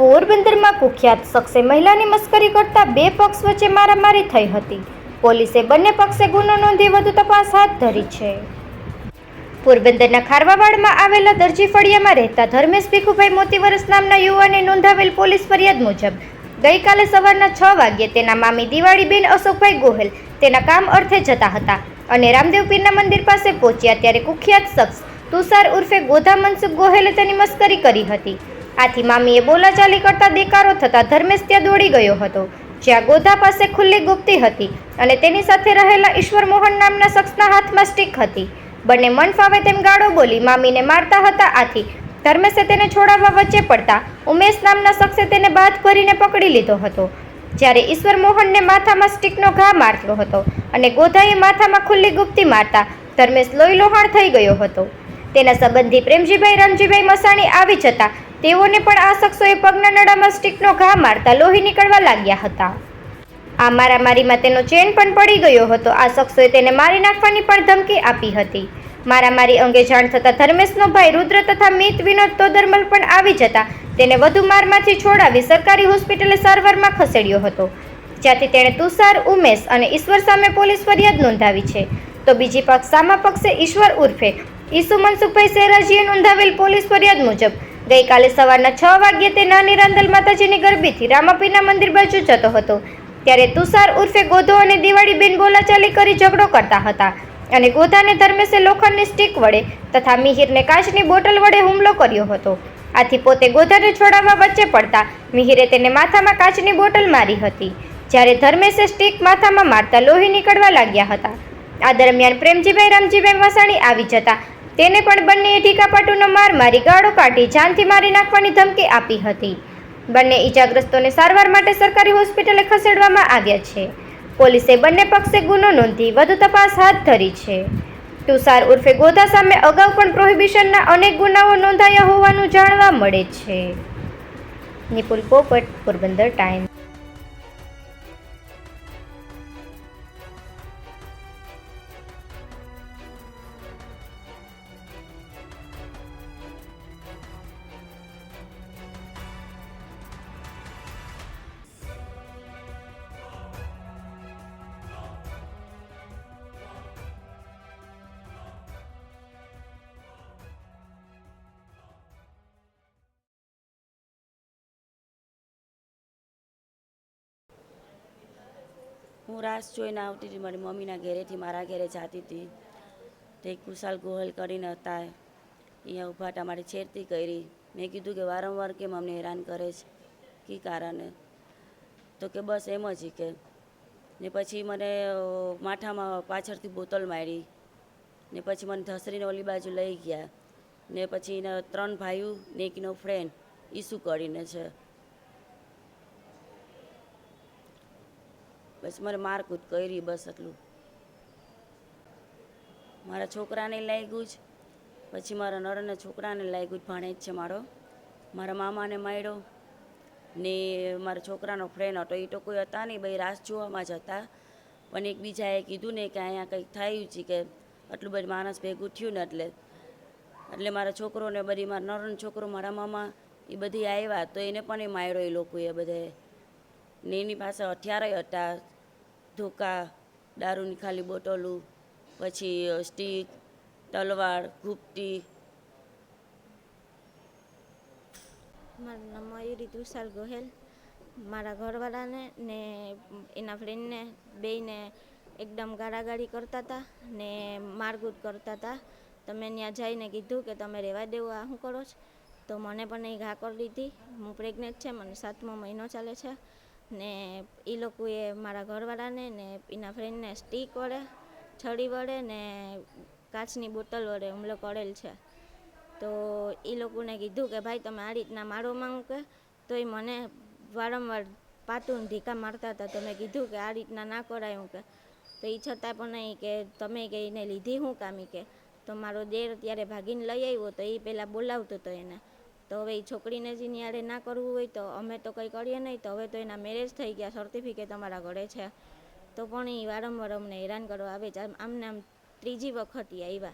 પોરબંદરમાં કુખ્યાત શખ્સે મહિલાની મસ્કરી કરતા બે પક્ષ વચ્ચે મારામારી થઈ હતી. પોલીસે બંને પક્ષે ગુનો નોંધી વધુ તપાસ હાથ ધરી છે. પોરબંદરના ખારવાવાડમાં આવેલા દરજી ફળિયામાં રહેતા ધર્મેશ ભીખુભાઈ મોતીવરસ નામના યુવાને નોંધાવેલ પોલીસ ફરિયાદ મુજબ, ગઈકાલે સવારના છ વાગ્યે તેના મામી દિવાળીબેન અશોકભાઈ ગોહેલ તેના કામ અર્થે જતા હતા અને રામદેવ પીરના મંદિર પાસે પહોંચ્યા ત્યારે કુખ્યાત શખ્સ તુષાર ઉર્ફે ગોધા મનસુખ ગોહેલે તેની મસ્કરી કરી હતી. આથી મામીએ બોલાચાલી કરતા દેકારો થતાં ધર્મેશ ત્યાં દોડી ગયો હતો. જ્યાં ગોધા પાસે ખુલ્લી ગુપ્તી હતી અને તેની સાથે રહેલા ઈશ્વર મોહન નામના શખ્સના હાથમાં સ્ટીક હતી. બંને મન ફાવે તેમ ગાળો બોલી મામીને મારતા હતા, આથી ધર્મેશે તેને છોડાવવા વચ્ચે પડતા ઉમેશ નામના શખ્સે તેને બાદ ભરીને પકડી લીધો હતો. જ્યારે ઈશ્વર મોહનને માથામાં સ્ટીકનો ઘા મારતો હતો અને ગોધાએ માથામાં ખુલ્લી ગુપ્તી મારતા ધર્મેશ લોહી લોહાણ થઈ ગયો હતો. તેના સંબંધી પ્રેમજીભાઈ રામજીભાઈ મસાણી આવી જતા તેઓને પણ આ શખ્સોએ પગના નડામાં સ્ટીકનો ઘા મારતા લોહી નીકળવા લાગ્યા હતા. આ મારામારીમાં તેનો ચેન પણ પડી ગયો હતો. આ શખ્સોએ તેને મારી નાખવાની પણ ધમકી આપી હતી. મારામારી અંગે જાણ થતાં ધર્મેશનો ભાઈ રુદ્ર તથા મિત વિનોદ તોદરમલ પણ આવી જતા તેને વધુ મારમાંથી છોડાવી સરકારી હોસ્પિટલે સારવારમાં ખસેડ્યો હતો. જ્યાંથી તેણે તુષાર, ઉમેશ અને ઈશ્વર સામે પોલીસ ફરિયાદ નોંધાવી છે. તો બીજી પક્ષ સામા પક્ષે ઈશ્વર ઉર્ફે ઈસુ મનસુખભાઈ શેરાજીએ નોંધાવેલ પોલીસ ફરિયાદ મુજબ ગઈકાલે સવારના છ વાગ્યે તે નાની રાંદલ માતાજીની ગરબીથી રામાપીના મંદિર બાજુ જતો હતો. ત્યારે તુષાર ઉર્ફે ગોધો અને દિવાળીબેન બોલાચાલી કરી ઝઘડો કરતા હતા અને ગોધાને ધર્મેશે લોખંડની સ્ટીક વડે તથા મિહિરને કાચની બોટલ વડે હુમલો કર્યો હતો. આથી પોતે ગોધાને છોડાવવા વચ્ચે પડતા મિહિરે તેને માથામાં કાચની બોટલ મારી હતી. જ્યારે ધર્મેશે સ્ટીક માથામાં મારતા લોહી નીકળવા લાગ્યા હતા. આ દરમિયાન પ્રેમજીભાઈ, રામજીભાઈ વસાણી આવી જતા તેને પણ બંનેએ ટીકાપાટુનો માર મારી ગાળો કાઢી જાનથી મારી નાખવાની ધમકી આપી હતી. બંને ઈજાગ્રસ્તોને સારવાર માટે સરકારી હોસ્પિટલે ખસેડવામાં આવ્યા છે. પોલીસે બંને પક્ષે ગુનો નોંધી વધુ તપાસ હાથ ધરી છે. તુષાર ઉર્ફે ગોધા સામે અગાઉ પણ પ્રોહિબિશનના અનેક ગુનાઓ નોંધાયા હોવાનું જાણવા મળે છે. નિપુલ પોપટ પોરબંદર ટાઈમ હું રાસ જોઈને આવતી હતી, મારી મમ્મીના ઘરેથી, મારા ઘરે જતી હતી. તે કુશાલ ગોહલ કરીને હતા. અહીંયા ઊભા હતા, મારી છેડતી કરી. મેં કીધું કે વારંવાર કેમ અમને હેરાન કરે છે? કી કારણે? તો કે બસ એમ જ કે. ને પછી મને માથામાં પાછળથી બોતલ મારી. ને પછી મને ધસરીને ઓલી બાજુ લઈ ગયા. ને પછી એના ત્રણ ભાઈઓ ને એકનો ફ્રેન્ડ ઈસુ કરીને છે. બસ મને મારકૂટ કરી બસ એટલું મારા છોકરાને લાગ્યું જ. પછી મારા નરને છોકરાને લાગ્યું જ ભાણેજ છે મારો. મારા મામાને માર્યો. ને મારા છોકરાનો ફ્રેન્ડ હતો એ તો કોઈ હતા નહીં ભાઈ રાસ જોવામાં જ હતા. પણ એક બીજાએ કીધું ને કે અહીંયા કંઈક થયું છે કે આટલું બધું માણસ ભેગું થયું ને એટલે. એટલે મારા છોકરોને બધી, મારા નરનો છોકરો, મારા મામા એ બધી આવ્યા તો એને પણ એ માર્યો એ લોકોએ બધે ને એની પાસે હથિયારો હતા ધોકા, દારૂની ખાલી બોટલું, પછી સ્ટીક, તલવાર, ઘૂપટી. મારું નામ મયુરી તુષાર ગોહેલ. મારા ઘરવાળાને ને એના ફ્રેન્ડને બેયને એકદમ ગાળાગાળી કરતા હતા ને મારગુટ કરતા હતા તમે ત્યાં જઈને કીધું કે તમે રહેવા દેવો, આ શું કરો છો? તો મને પણ એ ઘા કરી દીધી. હું પ્રેગ્નેન્ટ છે, મને સાતમો મહિનો ચાલે છે. ને એ લોકોએ મારા ઘરવાળાને ને એના ફ્રેન્ડને સ્ટીક વડે, છડી વડે ને કાચની બોટલ વડે હુમલો કરેલ છે. તો એ લોકોને કીધું કે, ભાઈ, તમે આ રીતના મારો માંગો કે. તો એ મને વારંવાર પાતું ઢીકા મારતા હતા. તો મેં કીધું કે, આ રીતના ના કરાય હું કે. તો એ છતાં પણ નહીં કે, તમે કે એને લીધી હું કામી કે? તો મારો દેર ત્યારે ભાગીને લઈ આવ્યો તો એ પહેલાં બોલાવતો હતો એને. તો હવે એ છોકરીને જ આડે ના કરવું હોય તો અમે તો કંઈ કરીએ નહીં, તો હવે તો એના મેરેજ થઈ ગયા સર્ટિફિકેટ અમારા ઘરે છે. તો પણ એ વારંવાર અમને હેરાન કરવા આવે છે. આમ- આમને આમ ત્રીજી વખત એ આવ્યા.